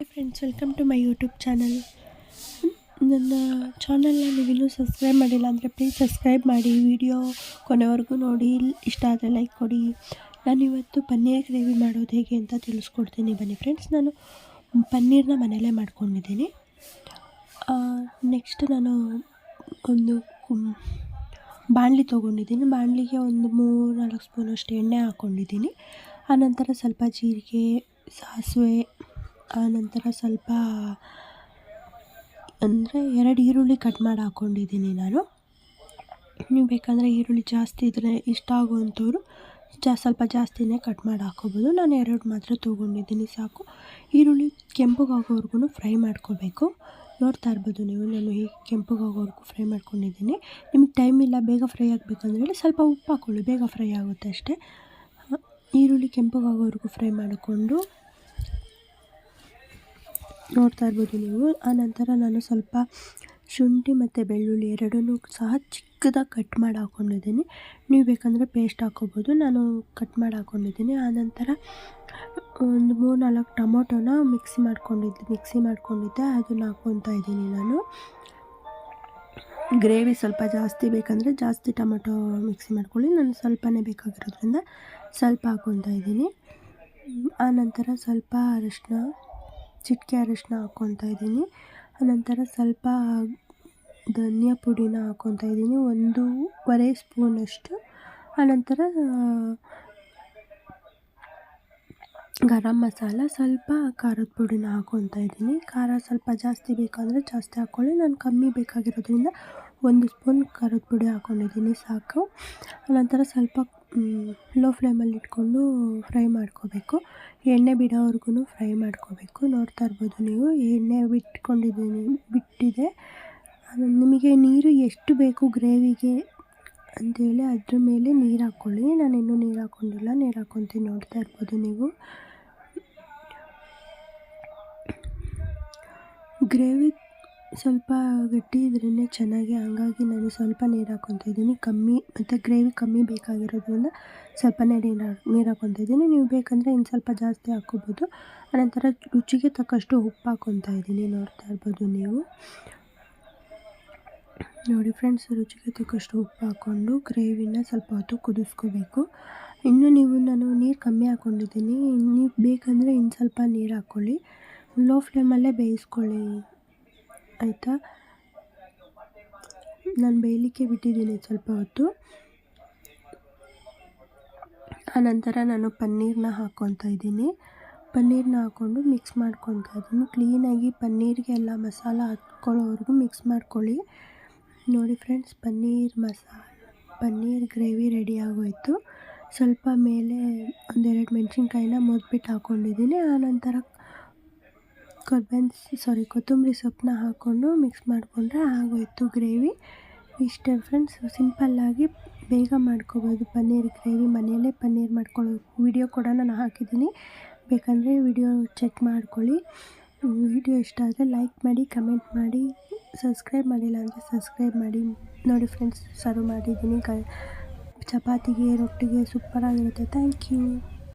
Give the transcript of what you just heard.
Friends welcome to my YouTube channel ನನ್ನ ಚಾನಲ್ನ ನೀವಿನ್ನೂ ಸಬ್ಸ್ಕ್ರೈಬ್ ಮಾಡಿಲ್ಲ ಅಂದರೆ ಪ್ಲೀಸ್ ಸಬ್ಸ್ಕ್ರೈಬ್ ಮಾಡಿ. ವಿಡಿಯೋ ಕೊನೆವರೆಗೂ ನೋಡಿ. ಇಷ್ಟ ಆದರೆ ಲೈಕ್ ಕೊಡಿ. ನಾನು ಇವತ್ತು ಪನ್ನೀರ್ ಗ್ರೇವಿ ಮಾಡೋದು ಹೇಗೆ ಅಂತ ತಿಳಿಸ್ಕೊಡ್ತೀನಿ. ಬನ್ನಿ ಫ್ರೆಂಡ್ಸ್ ನಾನು ಪನ್ನೀರ್ನ ಮನೆಯಲ್ಲೇ ಮಾಡ್ಕೊಂಡಿದ್ದೀನಿ. ನೆಕ್ಸ್ಟ್ ನಾನು ಒಂದು ಬಾಣಲಿ ತೊಗೊಂಡಿದ್ದೀನಿ. ಬಾಣಲಿಗೆ ಒಂದು ಮೂರು ನಾಲ್ಕು ಸ್ಪೂನಷ್ಟು ಎಣ್ಣೆ ಹಾಕ್ಕೊಂಡಿದ್ದೀನಿ ಆನಂತರ ಸ್ವಲ್ಪ ಜೀರಿಗೆ, ಸಾಸಿವೆ ಆನಂತರ ಸ್ವಲ್ಪ, ಅಂದರೆ ಎರಡು ಈರುಳ್ಳಿ ಕಟ್ ಮಾಡಿ ಹಾಕ್ಕೊಂಡಿದ್ದೀನಿ ನಾನು. ನೀವು ಬೇಕಂದರೆ ಈರುಳ್ಳಿ ಜಾಸ್ತಿ ಇದ್ರೆ ಇಷ್ಟ ಆಗುವಂಥವ್ರು ಜಾ, ಸ್ವಲ್ಪ ಜಾಸ್ತಿನೇ ಕಟ್ ಮಾಡಿ ಹಾಕ್ಕೋಬೋದು ನಾನು ಎರಡು ಮಾತ್ರ ತೊಗೊಂಡಿದ್ದೀನಿ, ಸಾಕು. ಈರುಳ್ಳಿ ಕೆಂಪಗಾಗೋವರೆಗೂ ಫ್ರೈ ಮಾಡ್ಕೋಬೇಕು. ನೋಡ್ತಾ ಇರ್ಬೋದು ನೀವು, ನಾನು ಹೀಗೆ ಕೆಂಪಗಾಗೋವರೆಗೂ ಫ್ರೈ ಮಾಡ್ಕೊಂಡಿದ್ದೀನಿ. ನಿಮಗೆ ಟೈಮ್ ಇಲ್ಲ, ಬೇಗ ಫ್ರೈ ಆಗಬೇಕಂದ್ರೆ ಸ್ವಲ್ಪ ಉಪ್ಪು ಹಾಕ್ಕೊಳ್ಳಿ ಬೇಗ ಫ್ರೈ ಆಗುತ್ತೆ ಅಷ್ಟೇ. ಈರುಳ್ಳಿ ಕೆಂಪಗಾಗೋವರೆಗೂ ಫ್ರೈ ಮಾಡಿಕೊಂಡು ನೋಡ್ತಾ ಇರ್ಬೋದು ನೀವು. ಆನಂತರ ನಾನು ಸ್ವಲ್ಪ ಶುಂಠಿ ಮತ್ತು ಬೆಳ್ಳುಳ್ಳಿ ಎರಡನ್ನೂ ಸಹ ಚಿಕ್ಕದಾಗಿ ಕಟ್ ಮಾಡಿ ಹಾಕ್ಕೊಂಡಿದ್ದೀನಿ ನೀವು ಬೇಕಂದರೆ ಪೇಸ್ಟ್ ಹಾಕ್ಕೋಬೋದು ನಾನು ಕಟ್ ಮಾಡಿ ಹಾಕ್ಕೊಂಡಿದ್ದೀನಿ ಆನಂತರ ಒಂದು ಮೂರು ನಾಲ್ಕು ಟೊಮೊಟೊನ ಮಿಕ್ಸಿ ಮಾಡ್ಕೊಂಡಿದ್ದೆ ಮಿಕ್ಸಿ ಮಾಡ್ಕೊಂಡಿದ್ದೆ. ಅದನ್ನು ಹಾಕ್ಕೊತಾ ಇದ್ದೀನಿ ನಾನು. ಗ್ರೇವಿ ಸ್ವಲ್ಪ ಜಾಸ್ತಿ ಬೇಕಂದರೆ ಜಾಸ್ತಿ ಟೊಮೊಟೊ ಮಿಕ್ಸಿ ಮಾಡ್ಕೊಳ್ಳಿ. ನಾನು ಸ್ವಲ್ಪನೇ ಬೇಕಾಗಿರೋದ್ರಿಂದ ಸ್ವಲ್ಪ ಹಾಕ್ಕೊತಾ ಇದ್ದೀನಿ. ಆನಂತರ ಸ್ವಲ್ಪ ಅರಿಶಿನ ಚಿಟಿಕೆ ಅರಿಶಿನ ಹಾಕ್ಕೊತಾ ಇದ್ದೀನಿ. ಆನಂತರ ಸ್ವಲ್ಪ ಧನಿಯಾ ಪುಡಿನ ಹಾಕ್ಕೊತಾ ಇದ್ದೀನಿ. ಒಂದೂವರೆ ಸ್ಪೂನಷ್ಟು ಆನಂತರ ಗರಂ ಮಸಾಲ, ಸ್ವಲ್ಪ ಖಾರದ ಪುಡಿನ ಹಾಕ್ಕೊತಾ ಇದ್ದೀನಿ. ಖಾರ ಸ್ವಲ್ಪ ಜಾಸ್ತಿ ಬೇಕಂದರೆ ಜಾಸ್ತಿ ಹಾಕ್ಕೊಳ್ಳಿ. ನಾನು ಕಮ್ಮಿ ಬೇಕಾಗಿರೋದ್ರಿಂದ ಒಂದು ಸ್ಪೂನ್ ಖಾರದ ಪುಡಿ ಹಾಕ್ಕೊಂಡಿದ್ದೀನಿ, ಸಾಕು. ಆನಂತರ ಸ್ವಲ್ಪ ಲೋ ಫ್ಲೇಮಲ್ಲಿ ಇಟ್ಕೊಂಡು ಫ್ರೈ ಮಾಡ್ಕೋಬೇಕು. ಎಣ್ಣೆ ಬಿಡೋವರೆಗೂ ಫ್ರೈ ಮಾಡ್ಕೋಬೇಕು. ನೋಡ್ತಾ ಇರ್ಬೋದು ನೀವು, ಎಣ್ಣೆ ಬಿಟ್ಕೊಂಡಿದ್ದೀನಿ ಬಿಟ್ಟಿದೆ. ನಿಮಗೆ ನೀರು ಎಷ್ಟು ಬೇಕು ಗ್ರೇವಿಗೆ ಅಂಥೇಳಿ ಅದ್ರ ಮೇಲೆ ನೀರು ಹಾಕ್ಕೊಳ್ಳಿ. ನಾನು ಇನ್ನೂ ನೀರು ಹಾಕ್ಕೊಂಡಿಲ್ಲ ನೀರು ಹಾಕ್ಕೊತೀನಿ ನೋಡ್ತಾ ಇರ್ಬೋದು ನೀವು. ಗ್ರೇವಿ ಸ್ವಲ್ಪ ಗಟ್ಟಿ ಇದ್ರೇ ಚೆನ್ನಾಗಿ ಹಂಗಾಗಿ ನಾನು ಸ್ವಲ್ಪ ನೀರು ಹಾಕ್ಕೊತಾ ಇದ್ದೀನಿ. ಕಮ್ಮಿ ಮತ್ತು ಗ್ರೇವಿ ಕಮ್ಮಿ ಬೇಕಾಗಿರೋದ್ರಿಂದ ಸ್ವಲ್ಪನೇ ನೀರು ನೀರು ಹಾಕ್ಕೊತಾ ಇದ್ದೀನಿ. ನೀವು ಬೇಕಂದರೆ ಇನ್ನು ಸ್ವಲ್ಪ ಜಾಸ್ತಿ ಹಾಕ್ಕೊಬೋದು. ಆನಂತರ ರುಚಿಗೆ ತಕ್ಕಷ್ಟು ಉಪ್ಪು ಹಾಕ್ಕೊತಾ ಇದ್ದೀನಿ. ನೋಡ್ತಾ ಇರ್ಬೋದು ನೀವು. ನೋಡಿ ಫ್ರೆಂಡ್ಸ್ ರುಚಿಗೆ ತಕ್ಕಷ್ಟು ಉಪ್ಪು ಹಾಕ್ಕೊಂಡು ಗ್ರೇವಿನ ಸ್ವಲ್ಪ ಹೊತ್ತು ಕುದಿಸ್ಕೋಬೇಕು. ಇನ್ನು ನೀವು, ನಾನು ನೀರು ಕಮ್ಮಿ ಹಾಕ್ಕೊಂಡಿದ್ದೀನಿ ನೀವು ಬೇಕಂದರೆ ಇನ್ನು ಸ್ವಲ್ಪ ನೀರು ಹಾಕ್ಕೊಳ್ಳಿ. ಲೋ ಫ್ಲೇಮಲ್ಲೇ ಬೇಯಿಸ್ಕೊಳ್ಳಿ. ಆಯಿತಾ? ನಾನು ಬೇಯಲಿಕ್ಕೆ ಬಿಟ್ಟಿದ್ದೀನಿ ಸ್ವಲ್ಪ ಹೊತ್ತು. ಆನಂತರ ನಾನು ಪನ್ನೀರನ್ನ ಹಾಕ್ಕೊತಾ ಇದ್ದೀನಿ. ಪನ್ನೀರನ್ನ ಹಾಕ್ಕೊಂಡು ಮಿಕ್ಸ್ ಮಾಡ್ಕೊತಾ ಇದ್ದೀನಿ. ಕ್ಲೀನಾಗಿ ಪನ್ನೀರಿಗೆ ಎಲ್ಲ ಮಸಾಲ ಹಾಕ್ಕೊಳ್ಳೋವರೆಗೂ ಮಿಕ್ಸ್ ಮಾಡ್ಕೊಳ್ಳಿ. ನೋಡಿ friends paneer masala, paneer gravy ready ಆಗೋಯಿತು. ಸ್ವಲ್ಪ ಮೇಲೆ ಒಂದೆರಡು ಮೆಣಸಿನ್ಕಾಯಿನ ಮುದ್ಬಿಟ್ಟು ಹಾಕ್ಕೊಂಡಿದ್ದೀನಿ ಆನಂತರ ಕರ್ಬೇವಿನ ಸಾರಿ ಕೊತ್ತಂಬರಿ ಸೊಪ್ಪನ್ನ ಹಾಕ್ಕೊಂಡು ಮಿಕ್ಸ್ ಮಾಡಿಕೊಂಡ್ರೆ ಆಗೋಯ್ತು ಗ್ರೇವಿ ಇಷ್ಟೇ ಫ್ರೆಂಡ್ಸ್ ಸಿಂಪಲ್ಲಾಗಿ ಬೇಗ ಮಾಡ್ಕೋಬೋದು ಪನ್ನೀರ್ ಗ್ರೇವಿ ಮನೆಯಲ್ಲೇ ಪನ್ನೀರ್ ಮಾಡ್ಕೊಳ್ಳೋ ವಿಡಿಯೋ ಕೂಡ ನಾನು ಹಾಕಿದ್ದೀನಿ. ಬೇಕಂದರೆ ವಿಡಿಯೋ ಚೆಕ್ ಮಾಡ್ಕೊಳ್ಳಿ. ವಿಡಿಯೋ ಇಷ್ಟ ಆದರೆ ಲೈಕ್ ಮಾಡಿ ಕಮೆಂಟ್ ಮಾಡಿ. ಸಬ್ಸ್ಕ್ರೈಬ್ ಮಾಡಿಲ್ಲ ಅಂದರೆ ಸಬ್ಸ್ಕ್ರೈಬ್ ಮಾಡಿ. ನೋಡಿ ಫ್ರೆಂಡ್ಸ್ ಸರ್ವ್ ಮಾಡಿದ್ದೀನಿ. ಕ, ಚಪಾತಿಗೆ, ರೊಟ್ಟಿಗೆ ಸೂಪರಾಗಿರುತ್ತೆ ಥ್ಯಾಂಕ್ ಯು